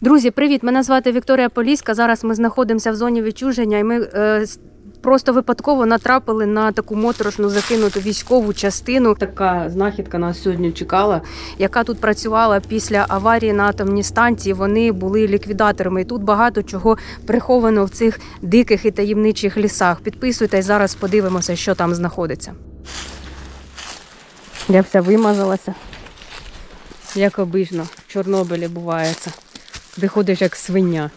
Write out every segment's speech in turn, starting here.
Друзі, привіт! Мене звати Вікторія Поліська. Зараз ми знаходимося в зоні відчуження, і ми е, просто випадково натрапили на таку моторошну закинуту військову частину. Така знахідка нас сьогодні чекала, яка тут працювала після аварії на атомній станції. Вони були ліквідаторами. І тут багато чого приховано в цих диких і таємничих лісах. Підписуйтесь, зараз подивимося, що там знаходиться. Я вся вимазалася. Як обично, в Чорнобилі буває це. Ти ходиш як свиня.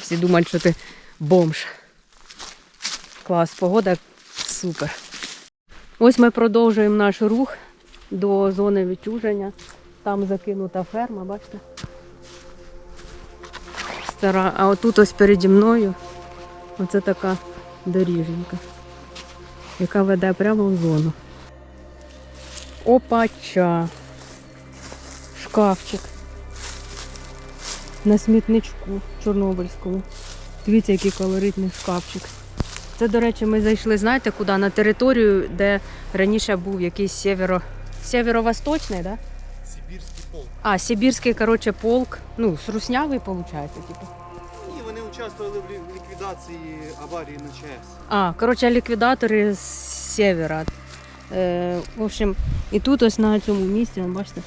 Всі думають, що ти бомж. Клас, погода супер. Ось ми продовжуємо наш рух до зони відчуження. Там закинута ферма, бачите? Стара. А отут ось переді мною оце така доріженька, яка веде прямо в зону. Опача. Шкафчик на смітничку Чорнобильському. Дивіться, який колоритний шкафчик. Це, до речі, ми зайшли, знаєте, куди? На територію, де раніше був якийсь северо... северо-восточний, да? Сибірський полк. А, Сибірський, коротше, полк. Ну, сруснявий, виходить, типу. Ні, вони участвували в ліквідації аварії на ЧАЕС. А, коротше, ліквідатори з севера. Е, в общем, і тут ось на цьому місці, бачите,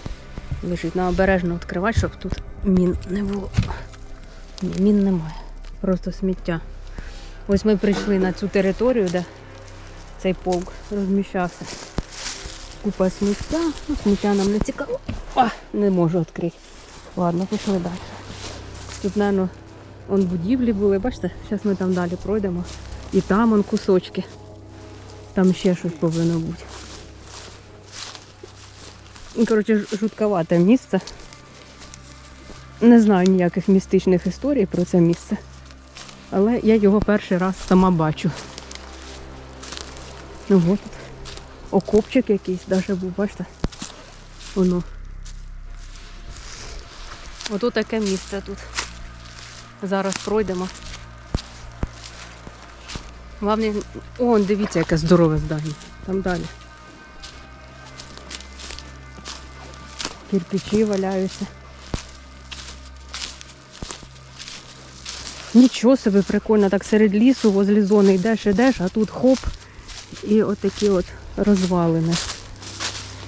лежить на обережно відкривати, щоб тут мін не було. Ні, мін немає. Просто сміття. Ось ми прийшли на цю територію, де цей полк розміщався. Купа сміття. Ну, сміття нам не цікаво. А, не можу відкрити. Ладно, пішли далі. Тут, мабуть, он будівлі були, бачите? Зараз ми там далі пройдемо. І там он кусочки. Там ще щось повинно бути. Ну, Коротше, жутковате місце. Не знаю ніяких містичних історій про це місце. Але я його перший раз сама бачу. Ну от. Окопчик якийсь навіть був, бачите? Воно. Ото таке місце тут. Зараз пройдемо. Главне, он, дивіться, яке здорове здання. Там далі. Кирпичі валяються. Нічого собі прикольно, так серед лісу, возле зони йдеш, йдеш, а тут хоп, і отакі от розвалини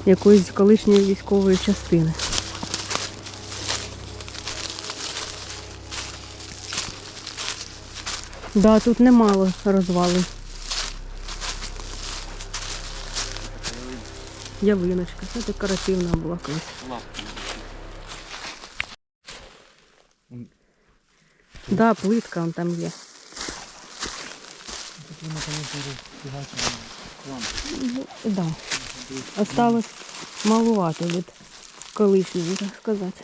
якоїсь колишньої військової частини. Да, тут немало розвалин. Явиночка, це декоративна була колись. Да, плитка он там є. Да. Осталось малувато від колишнього, так сказати.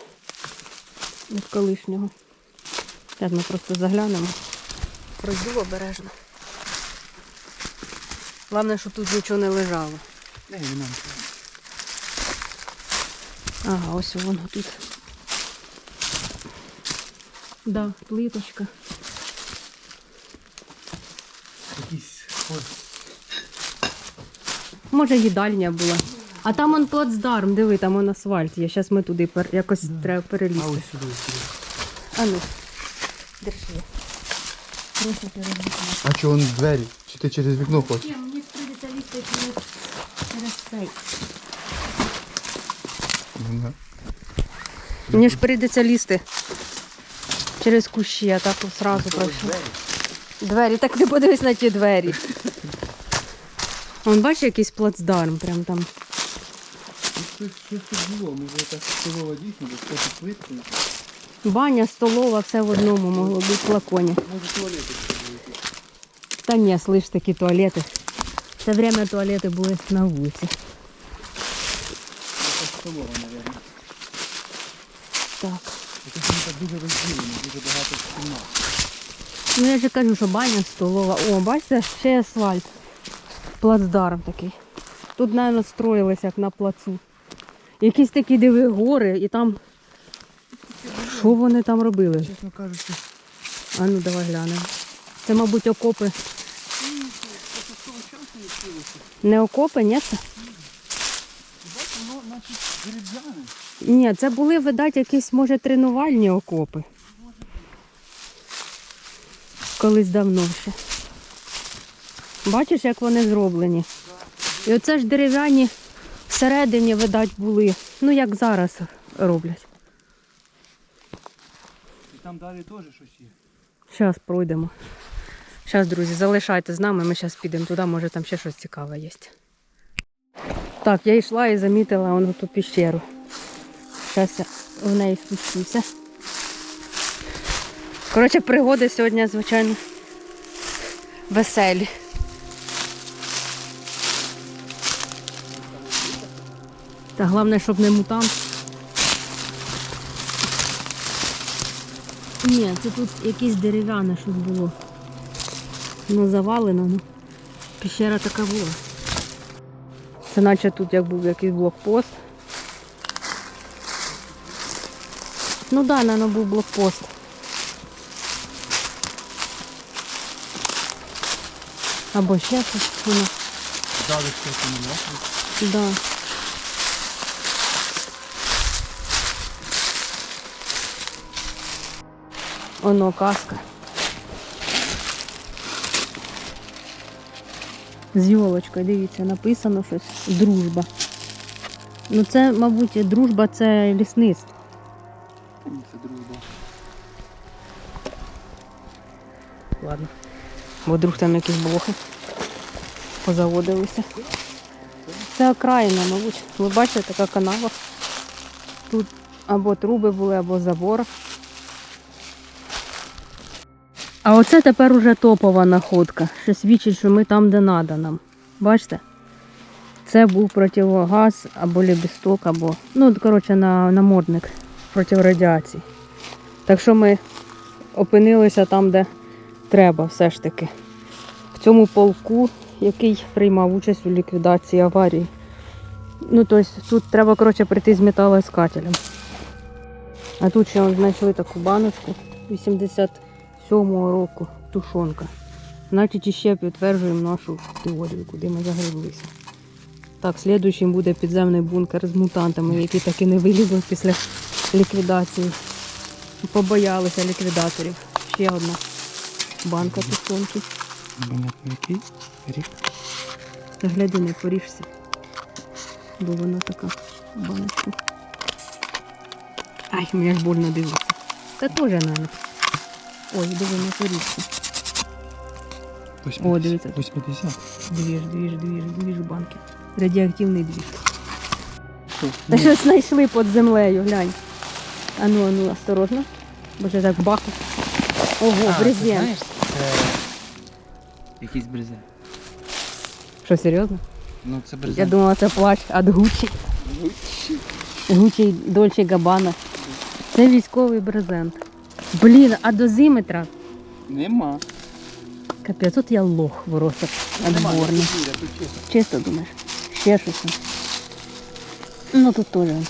Від колишнього. Так, ми просто заглянемо. Пройду обережно. Головне, щоб тут нічого не лежало. Не, нам. Ага, ось воно тут. Да, плиточка. Якийсь ось. Може їдальня була. А там он плацдарм, диви, там он асфальт є. Зараз ми туди пер... якось треба перелізти. А ось сюди, сюди. А ну, держи. Трохи перелізти. А чого он двері? Чи ти через вікно хочеш? Ні, мені прийдеться лізти через, Ну, Мені ж прийдеться лізти через кущі, а так от зразу пройшов. Двері, так ти подивись на ті двері. Вон бачиш якийсь плацдарм, прям там. Щось, щось тут було, може так столова дійсно, бо хтось плитку. Баня, столова, все в одному могло бути в флаконі. Може туалети. Та ні, слышь, такі туалети. В це время туалети були на вулиці. Так. Якось дуже розділені, дуже багато кімнат. Ну я ж кажу, що баня, столова. О, бачите, ще асфальт. Плацдарм такий. Тут, мабуть, строїлися як на плацу. Якісь такі диви гори і там. Що вони там робили? Чесно кажучи, А ну давай глянемо. Це, мабуть, окопи. Не окопи, ні? це? Ні, це були, видать, якісь, може, тренувальні окопи. Колись давно ще. Бачиш, як вони зроблені? І оце ж дерев'яні всередині, видать, були. Ну, як зараз роблять. І там далі теж щось є. Зараз пройдемо. Зараз, друзі, залишайте з нами, ми зараз підемо туди, може там ще щось цікаве є. Так, я йшла і замітила вон ту піщеру. Зараз я в неї спущуся. Коротше, пригоди сьогодні, звичайно, веселі. Та головне, щоб не мутант. Ні, це тут якесь дерев'яне щось було. Ну, завалено, ну. Піщера така була. Це наче тут як був якийсь блокпост. Ну так, да, напевно, був блокпост. Або ще щось воно. Не Да. Оно каска. З йолочкою, дивіться, написано щось. Дружба. Ну це, мабуть, дружба це лісництво. Це дружба. Ладно. Бо вдруг там якісь блохи позаводилися. Це окраїна, мабуть. Ви бачите, така канава. Тут або труби були, або забор. А оце тепер уже топова находка, що свідчить, що ми там, де надо нам. Бачите? Це був противогаз або лебісток, або, ну, коротше, на, намордник проти радіації. Так що ми опинилися там, де треба все ж таки. В цьому полку, який приймав участь у ліквідації аварії. Ну, тобто тут треба, коротше, прийти з металоіскателем. А тут ще знайшли таку баночку 87-го року, тушонка. Значить, іще підтверджуємо нашу теорію, куди ми загреблися. Так, слідуючим буде підземний бункер з мутантами, які так і не вилізли після ліквідації. Побоялися ліквідаторів. Ще одна банка тушонки. Понятно, який рік. Та гляди, не поріжся. Бо вона така баночка. Ай, мені аж больно дивитися. Та теж, наверное. Ой, диви, не поріжся. О, дивіться. 80. Двіж, двіж, двіж, двіж банки. Радіоактивний двіж. Що? Та щось знайшли під землею, глянь. Ану, ану, осторожно. Бо це так баху. Ого, брезент. Це якийсь брезент. Що, серйозно? Ну це брезент. Я думала, це плащ від Гуччі. Гуччі Дольче Габана. Це військовий брезент. Блін, а дозиметра. Нема. Капець, тут я лох буде, тут чисто. Чисто думаєш? Ще щось. Ну тут теж щось.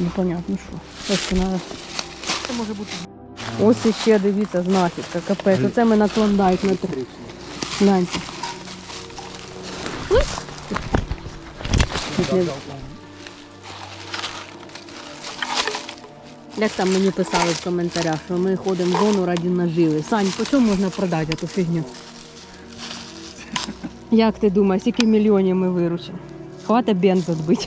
Непонятно що. Просто надо. Це може бути Ось іще дивіться, знахідка, капець. Оце ми на клондайк на. Гляньте. Як там мені писали в коментарях, що ми ходимо в зону раді наживи. Сань, по чому можна продати цю фігню? Як ти думаєш, скільки мільйонів ми виручимо? Хватить бензу збити.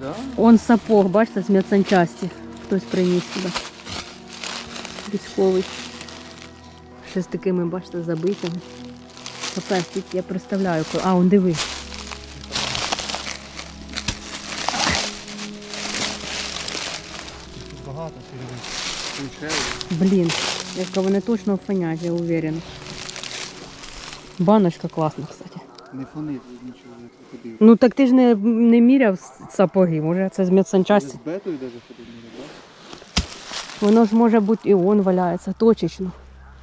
Да? Он сапог, бачите, з медсанчасті. Хтось приніс сюди. Військовий. Ще з такими, бачите, забитими. Капець, я представляю. А, он диви. Блін, яка вони точно фонять, я уверена. Баночка класна, кстати. Не фонить нічого, тут ходив. Ну так ти ж не, не міряв сапоги, може це з медсанчасті. З бетою навіть ходив, не так? Воно ж може бути і он валяється, точечно.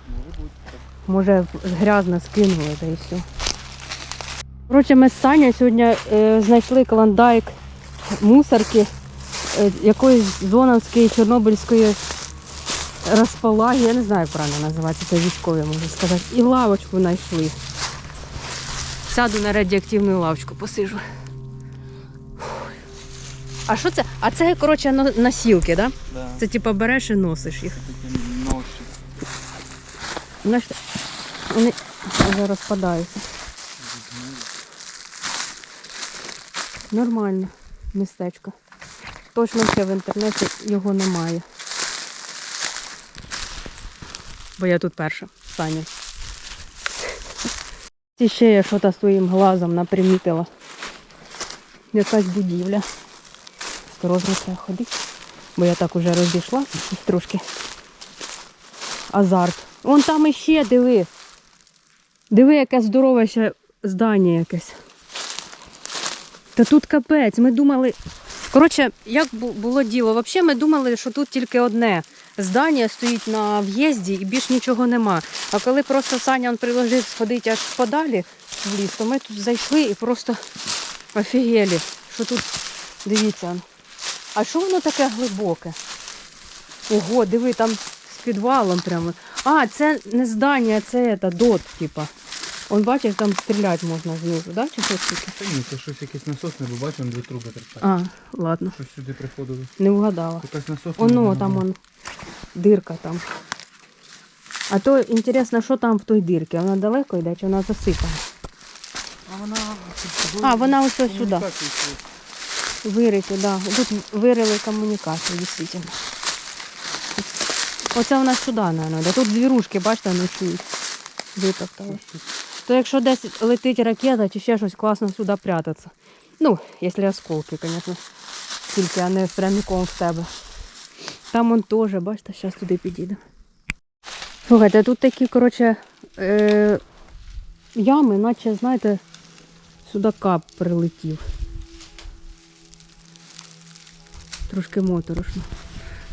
Може бути. так. Може грязно скинули, та і все. Коротше, ми з Саня сьогодні е, знайшли клондайк мусорки е, якоїсь зоновської чорнобильської розпалаги. Я не знаю, як правильно називається, це військові, можу сказати. І лавочку знайшли. Сяду на радіоактивну лавочку, посижу. А що це? А це, коротше, но- носілки, да? Да. Це типа береш і носиш їх. Знаєш, вони вже розпадаються. Нормально містечко. Точно ще в інтернеті його немає. Бо я тут перша, Саня. І ще я щось своїм глазом напримітила. Якась будівля. Осторожно треба ходити. Бо я так уже розійшла трошки. Азарт. Вон там іще, диви. Диви, яке здорове ще здання якесь. Та тут капець, ми думали. Коротше, як було діло? Взагалі ми думали, що тут тільки одне здання стоїть на в'їзді і більш нічого нема. А коли просто Саня приложив сходити аж подалі в ліс, то ми тут зайшли і просто офігели, що тут, дивіться. А що воно таке глибоке? Ого, диви, там з підвалом прямо. А, це не здання, це дот, типа. Он бачиш, там стріляти можна знизу, да? Чи що таке? Та ні, це щось якесь насосне, бо бачу, дві труби терпять. А, ладно, Щось сюди приходило. не вгадала. Якась насосна. Оно мабуть, там он, дирка там. А то інтересно, що там в той дирці? Вона далеко йде, чи вона засипана? А вона... А, вона ось ось сюди. Вирити, да. Тут вирили комунікацію, дійсно. Оце у нас сюди, мабуть. Тут звірушки, бачите, ночують. Витоптали. То якщо десь летить ракета чи ще щось класно сюди прятатися. Ну, якщо осколки, звісно. Тільки, а не прямиком в тебе. Там он теж, бачите, зараз туди підійде. Слухайте, тут такі, коротше, е- ями, наче, знаєте, сюди кап прилетів. Трошки моторошно.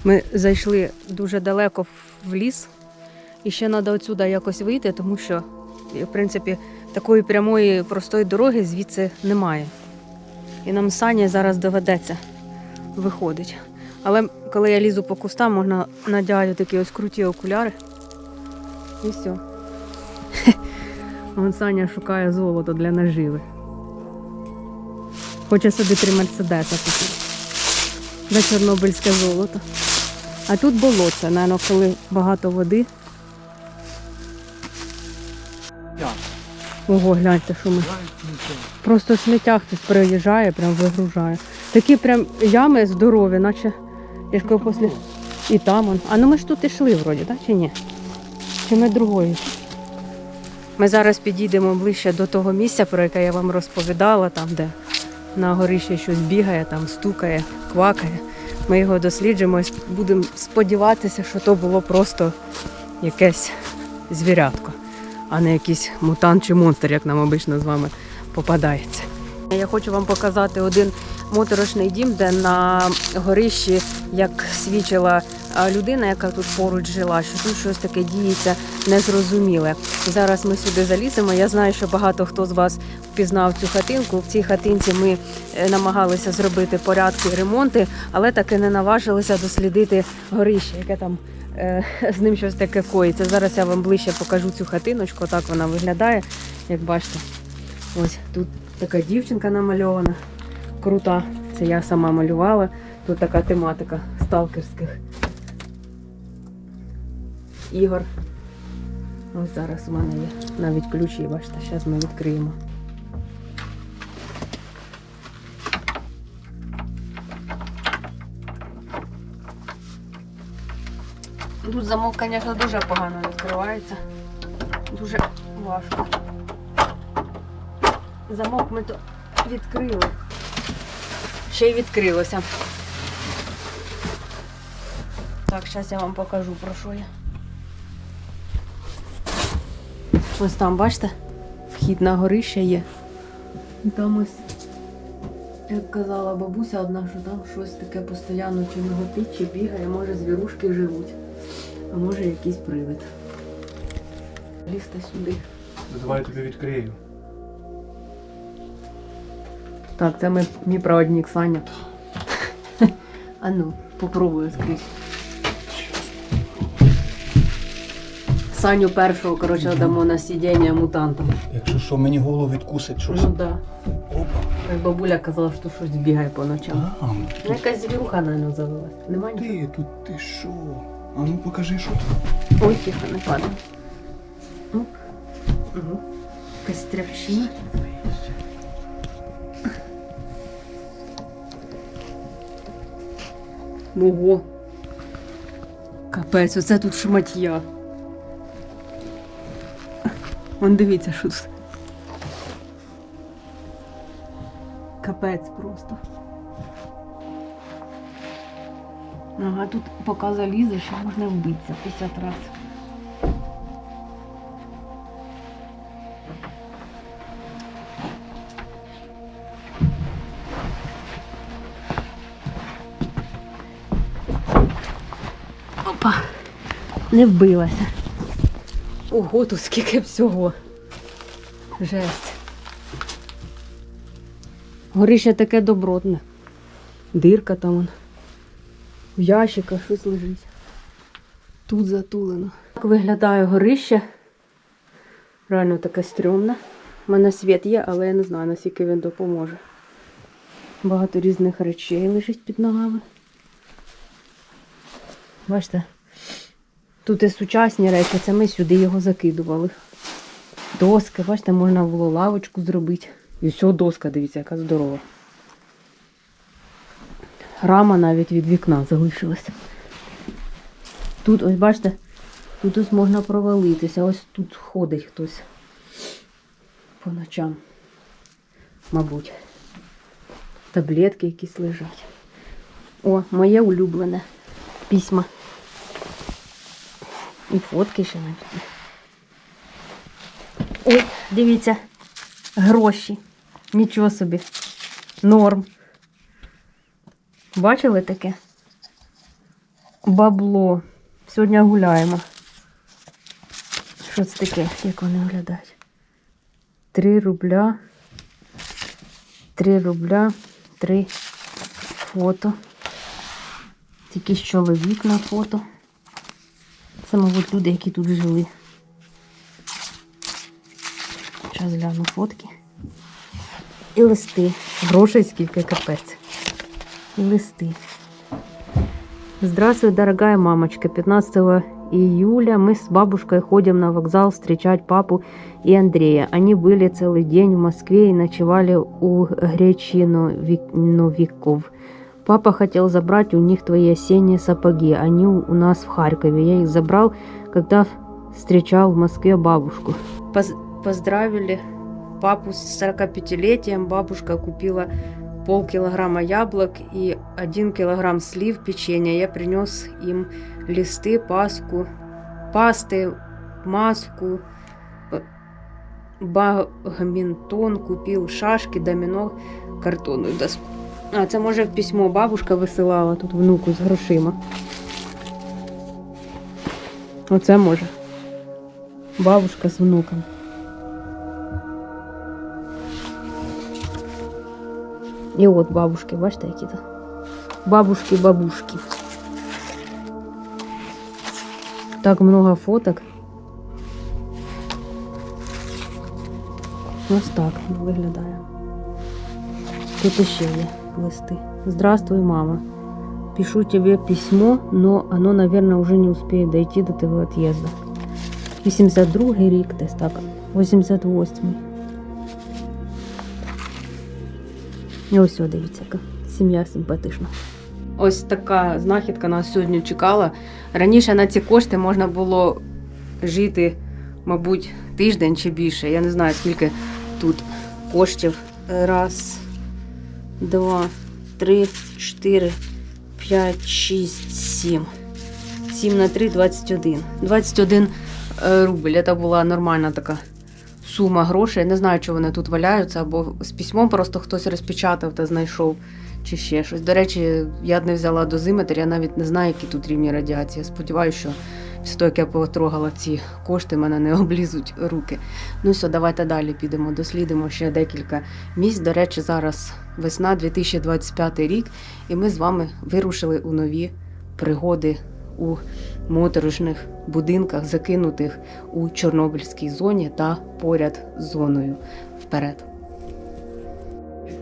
Ми зайшли дуже далеко в ліс, і ще треба отсюди якось вийти, тому що, в принципі, такої прямої простої дороги звідси немає. І нам Сані зараз доведеться виходить. Але коли я лізу по кустам, можна надягати такі ось круті окуляри. І все. Вон Саня шукає золото для наживи. Хоче собі три мерседеса купити. За чорнобильське золото. А тут болото, напевно, коли багато води. Ого, гляньте, що ми. Просто сміття хтось приїжджає, прям вигружає. Такі прям ями здорові, наче я ж після. І там он. А ну ми ж тут ішли вроді, так чи ні? Чи ми другої? Ми зараз підійдемо ближче до того місця, про яке я вам розповідала, там, де на горищі щось бігає, там стукає, квакає. Ми його досліджуємо і будемо сподіватися, що то було просто якесь звірятко, а не якийсь мутант чи монстр, як нам обично з вами попадається. Я хочу вам показати один моторошний дім, де на горищі, як свідчила людина, яка тут поруч жила, що тут щось таке діється незрозуміле. Зараз ми сюди заліземо. Я знаю, що багато хто з вас впізнав цю хатинку. В цій хатинці ми е, намагалися зробити порядки і ремонти, але таки не наважилися дослідити горище, яке там е, з ним щось таке коїться. Зараз я вам ближче покажу цю хатиночку. Так вона виглядає, як бачите. Ось тут така дівчинка намальована. Крута. Це я сама малювала. Тут така тематика сталкерських ігор. Ось зараз у мене є навіть ключі, бачите, зараз ми відкриємо. Тут замок, звісно, дуже погано відкривається. Дуже важко. Замок ми то відкрили. Ще й відкрилося. Так, зараз я вам покажу про що я. Ось там, бачите, вхід на горище є. І там ось, як казала бабуся одна, що там щось таке постійно чи миготить, чи бігає, може звірушки живуть, а може якийсь привид. Лізьте сюди. Давай я тобі відкрию. Так, це ми, мій проводник Саня. А ну, попробую скрізь. Саню першого, коротше, дамо на сидіння мутантам. Якщо що, мені голову відкусить щось. Ну да. Опа. Як бабуля казала, що щось бігає по ночам. Там. Ну, якась звірюха, мабуть, завелась. Нема нічого? Ти тут ти що? А ну покажи, що тут. Ой, тихо, не падай. Оп. Угу. Якась. Ого. Капець, оце тут шматья. Вон дивіться, що тут. Капець просто. Ага, тут поки залізеш, можна вбитися 50 разів. Опа, не вбилася. Ого, тут скільки всього. Жесть. Горище таке добротне. Дирка там. вон. В ящиках щось лежить. Тут затулено. Так виглядає горище. Реально таке стрьомне. У мене світ є, але я не знаю, наскільки він допоможе. Багато різних речей лежить під ногами. Бачите? Тут і сучасні речі, це ми сюди його закидували. Доски, бачите, можна було лавочку зробити. І все, доска, дивіться, яка здорова. Рама навіть від вікна залишилася. Тут, ось бачите, тут ось можна провалитися. Ось тут ходить хтось по ночам. Мабуть. Таблетки якісь лежать. О, моє улюблене письма. І фотки ще навіть. Ой, дивіться, гроші. Нічого собі. Норм. Бачили таке? Бабло. Сьогодні гуляємо. Що це таке? Як вони виглядають? Три рубля. Три рубля. Три фото. Якийсь чоловік на фото. Це, мабуть, люди, які тут жили. Зараз гляну фотки. І листи. Грошей скільки капець. И листы. Здравствуй, дорогая мамочка. 15 июля мы с бабушкой ходим на вокзал встречать папу и Андрея. Они были целый день в Москве и ночевали у Гречиновиков. Папа хотел забрать у них твои осенние сапоги. Они у нас в Харькове. Я их забрал, когда встречал в Москве бабушку. поздравили папу с 45-летием. Бабушка купила полкилограмма яблок и один килограмм слив печенья. Я принес им листы, паску, пасты, маску, э, багмінтон, купив шашки, доміно, картонну доску. А це може в письмо бабушка висилала тут внуку з грошима. Оце може. Бабушка з внуком. І от бабушки, бачите, які то. Бабушки, бабушки. Так много фоток. Ось так виглядає. Тут ще є листи. Здравствуй, мама. Пишу тебе письмо, но оно, наверное, уже не успеет дойти до твоего отъезда. 82-й рік десь так. 88. І ось дивіться, яка сім'я симпатична. Ось така знахідка нас сьогодні чекала. Раніше на ці кошти можна було жити, мабуть, тиждень чи більше. Я не знаю, скільки тут коштів. Раз, два, три, чотири, п'ять, шість, сім. Сім на три, 21. 21 е, рубль. Це була нормальна така сума грошей. Не знаю, чи вони тут валяються, або з письмом просто хтось розпечатав та знайшов, чи ще щось. До речі, я не взяла дозиметр, я навіть не знаю, які тут рівні радіації. Сподіваюся, що після того, як я потрогала ці кошти, мене не облізуть руки. Ну все, давайте далі підемо, дослідимо ще декілька місць. До речі, зараз весна 2025 рік, і ми з вами вирушили у нові пригоди у моторошних будинках, закинутих у Чорнобильській зоні та поряд з зоною. Вперед.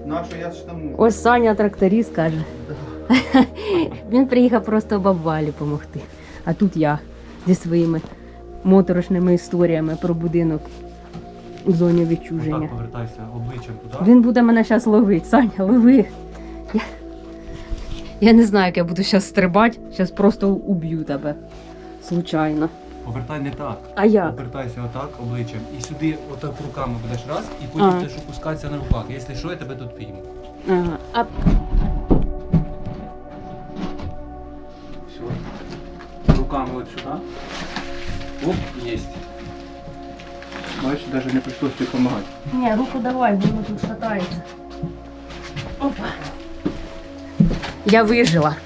На що я ж? Ось Саня тракторист каже. Він приїхав просто бабвалі допомогти. А тут я зі своїми моторошними історіями про будинок у зоні відчуження. Так, повертайся обличчям туди. Він буде мене зараз ловити. Саня, лови. Я, я не знаю, як я буду зараз стрибати. Зараз просто уб'ю тебе. Случайно. Повертай не так. А як? Повертайся отак обличчям. І сюди отак руками будеш раз, і потім А. будеш опускатися на руках. Якщо що, я тебе тут пійму. Ага. А Руками от сюди. Оп, єсть. Бачиш, навіть не прийшлось тобі допомагати. Ні, руку давай, бо воно тут шатається. Опа. Я вижила.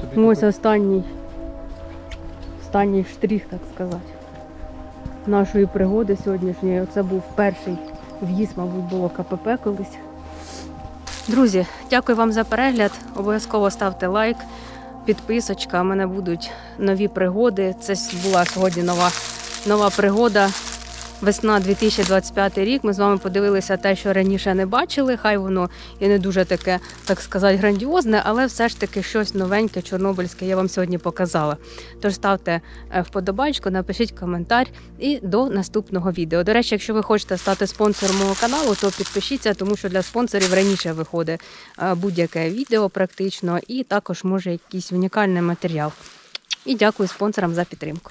Тобі Ось тут- останній. Останній штрих, так сказати. Нашої пригоди сьогоднішньої. Це був перший в'їзд, мабуть, було КПП колись. Друзі, дякую вам за перегляд. Обов'язково ставте лайк, підписочка. У мене будуть нові пригоди. Це була сьогодні нова, нова пригода. Весна 2025 рік. Ми з вами подивилися те, що раніше не бачили. Хай воно і не дуже таке, так сказати, грандіозне, але все ж таки щось новеньке, чорнобильське я вам сьогодні показала. Тож ставте е, вподобайку, напишіть коментар і до наступного відео. До речі, якщо ви хочете стати спонсором мого каналу, то підпишіться, тому що для спонсорів раніше виходить е, будь-яке відео практично, і також може якийсь унікальний матеріал. І дякую спонсорам за підтримку.